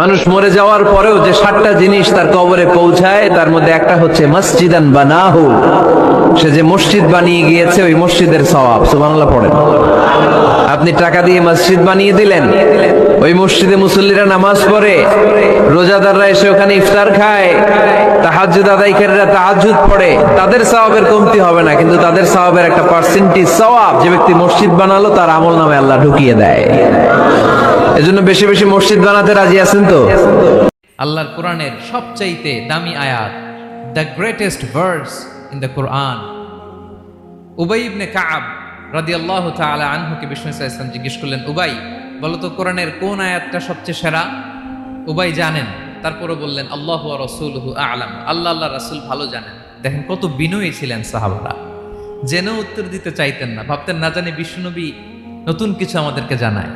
মানুষ মরে যাওয়ার পরেও যে সাতটা জিনিস তার কবরে পৌঁছায়, তার মধ্যে একটা হচ্ছে মসজিদান বানাহু। সে যে মসজিদ বানিয়ে গিয়েছে, ওই মসজিদের সওয়াব। সুবহানাল্লাহ পড়েন। আপনি টাকা দিয়ে মসজিদ বানিয়ে দিলেন, ওই মসজিদে মুসল্লিরা নামাজ পড়ে, রোজাদাররা এসে ওখানে ইফতার খায়, তাহাজ্জুদ আদায়কারীরা তাহাজ্জুদ পড়ে। তাদের সওয়াবের কমতি হবে না, কিন্তু তাদের সওয়াবের একটা পার্সেন্টেজ সওয়াব যে ব্যক্তি মসজিদ বানালো, তার আমল নামে আল্লাহ ঢুকিয়ে দেয়। এজন্য বেশি বেশি মসজিদ বানাতে রাজি আছেন তো? আল্লাহর কোরআনের সবচাইতে দামি আয়াত the greatest verse in the Quran Ubai ibn Kab রাদিয়াল্লাহু তাআলা আনহুকে বিষ্ণু ইসলাম জিজ্ঞেস করলেন, উবাই, বলো তো কোরআনের কোন আয়াতটা সবচেয়ে সেরা? উবাই জানেন তারপরে বললেন, আল্লাহ রসুলহু আলাম। আল্লাহ আল্লাহ রাসূল ভালো জানেন। দেখেন কত বিনয়ী ছিলেন সাহাবারা। জেনেও উত্তর দিতে চাইতেন না, ভাবতেন না জানি বিষ্ণুনবী নতুন কিছু আমাদেরকে জানায়।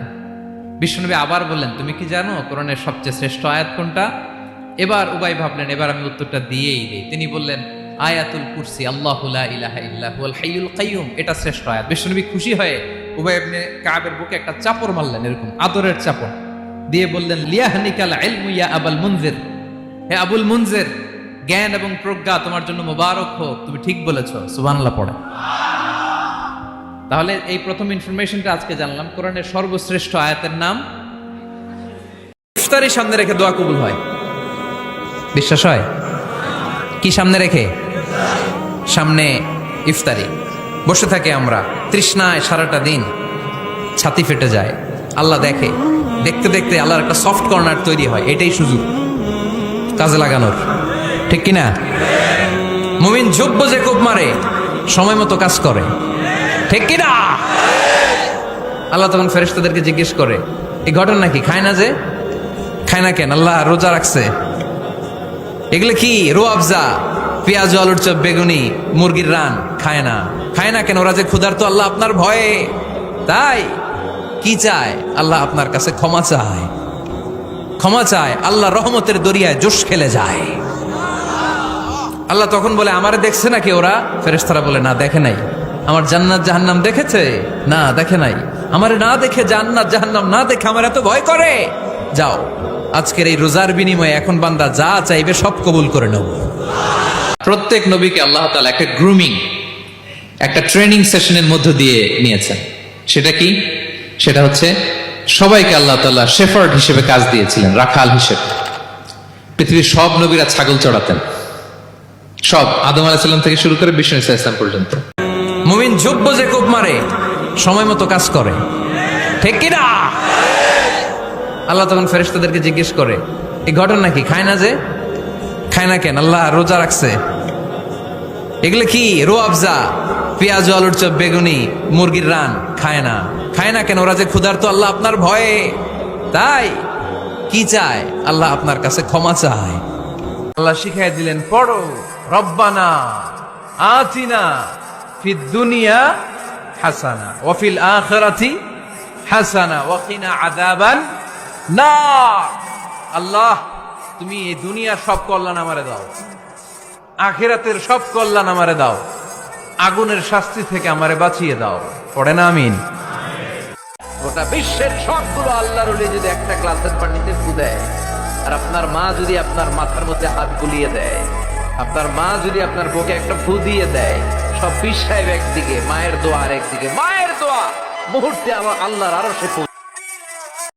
বিষ্ণুনবী আবার বললেন, তুমি কি জানো কোরআনের সবচেয়ে শ্রেষ্ঠ আয়াত কোনটা? এবার উবাই ভাবলেন, এবার আমি উত্তরটা দিয়েই দিই। তিনি বললেন, আয়াতুল কুরসি, আল্লাহু ইলাহা ইল্লাহু আল হাইয়ুল কাইয়ুম, এটা শ্রেষ্ঠ আয়াত। বিষ্ণুনবী খুশি হয়ে উবাই ইবনে কাবের বুকে একটা চাপড় মারলেন, এরকম আদরের চাপড় দিয়ে বললেন লিয়াহনিকাল ইলমু ইয়া আবাল মুনজির। হে আবুল মুনজির, জ্ঞান এবং প্রজ্ঞা তোমার জন্য মোবারক হোক, তুমি ঠিক বলেছ। সুবহানাল্লাহ পড়ে। তাহলে এই প্রথম ইনফরমেশনটা আজকে জানলাম। কোরআনের সর্বশ্রেষ্ঠ আয়াতের নাম? ইফতারি সামনে রেখে দোয়া কবুল হয়। বিশ্বাস হয়? কি সামনে রেখে? সামনে ইফতারি। বসে থাকে আমরা, তৃষ্ণায় সারাটা দিন। ছাতি ফেটে যায়। আল্লাহ দেখে। দেখতে দেখতে আল্লাহর একটা সফট কর্নার তৈরি হয়। এটাই সুযোগ। কাজে লাগানোর। ঠিক কিনা? মুমিন যোগ্য যে কোপ মারে, সময় মতো কাজ করে। ঠিক কিনা? আল্লাহ তখন ফেরেশতাদেরকে জিজ্ঞেস করে, এই ঘটনা কি? খায় না যে? খায় না কেন? আল্লাহ রোজা রাখছে। এগুলো কি? রো আফজা, পেঁয়াজ, আলুর চপ, বেগুনি, মুরগির রান। খায় না। খায় না কেন? ওরা যে ক্ষুধার্ত, আল্লাহ আপনার ভয়ে। তাই? কি চায়? আল্লাহ আপনার কাছে ক্ষমা চায়। ক্ষমা চায়, আল্লাহ রহমতের দরিয়ায় জোশ খেলে যায়। আল্লাহ তখন বলে, আমারে দেখছে নাকি ওরা? ফেরেশতারা বলে, না, দেখে নাই। আমার জান্নাত জাহান্নাম দেখেছে? না, দেখে নাই। আমার না দেখে জান্নাত জাহান্নাম না দেখে আমার এত ভয় করে। যাও, আজকের এই রোজার বিনিময়ে এখন বান্দা যা চাইবে সব কবুল করে নেব। প্রত্যেক নবীকে আল্লাহ তাআলা একটা গ্রুমিং একটা ট্রেনিং সেশনের মধ্য দিয়ে নিয়েছেন। সেটা কি? সেটা হচ্ছে সবাইকে আল্লাহ তাআলা শেফার্ড হিসেবে কাজ দিয়েছিলেন, রাখাল হিসেবে। পৃথিবীর সব নবীরা ছাগল চড়াতেন। সব, আদম আলাহিসাল্লাম থেকে শুরু করে বিষ্ণু ইসলাম পর্যন্ত। মুমিন যোগ্য যে কোপ মারে, সময় মতো কাজ করে। ঠিক কিনা আল্লাহ তখন ফেরেশতাদেরকে জিজ্ঞেস করে, এই ঘটনা কি? খায় না যে? খায় না কেন? আল্লাহ রোজা রাখছে। এগুলো কি? রো আফজা, পেঁয়াজ, আলুর চপ, বেগুনি, মুরগির রান। খায় না। খায় না কেন? ওরা যে ক্ষুধার্ত, আল্লাহ আপনার ভয়ে। তাই? কি চায়? আল্লাহ আপনার কাছে ক্ষমা চায়। আল্লাহ শিখাই দিলেন, পড়ো, রব্বানা, আতিনা ফিদ দুনিয়া হাসানা ওয়াফিল আখিরাতি হাসানা ওয়াকিনা আযাবান না আল্লাহ, তুমি এই দুনিয়ার সব কল্যাণ আমারে দাও। আখিরাতের সব কল্যাণ আমারে দাও। আগুনের শাস্তি থেকে আমারে বাঁচিয়ে দাও। পড়ে না, আমিন। গোটা বিশ্বের সবগুলো আল্লাহর যদি একটা গ্লাসের পানিতে ফু দেয়, আর আপনার মা যদি আপনার মাথার মধ্যে হাত গুলিয়ে দেয়, আপনার মা যদি আপনার বুকে একটা ফু দিয়ে দেয় সব পীর একদিকে মায়ের দোয়া আর একদিকে। মায়ের দোয়া! মুহূর্তে আমার আল্লাহর আরও সে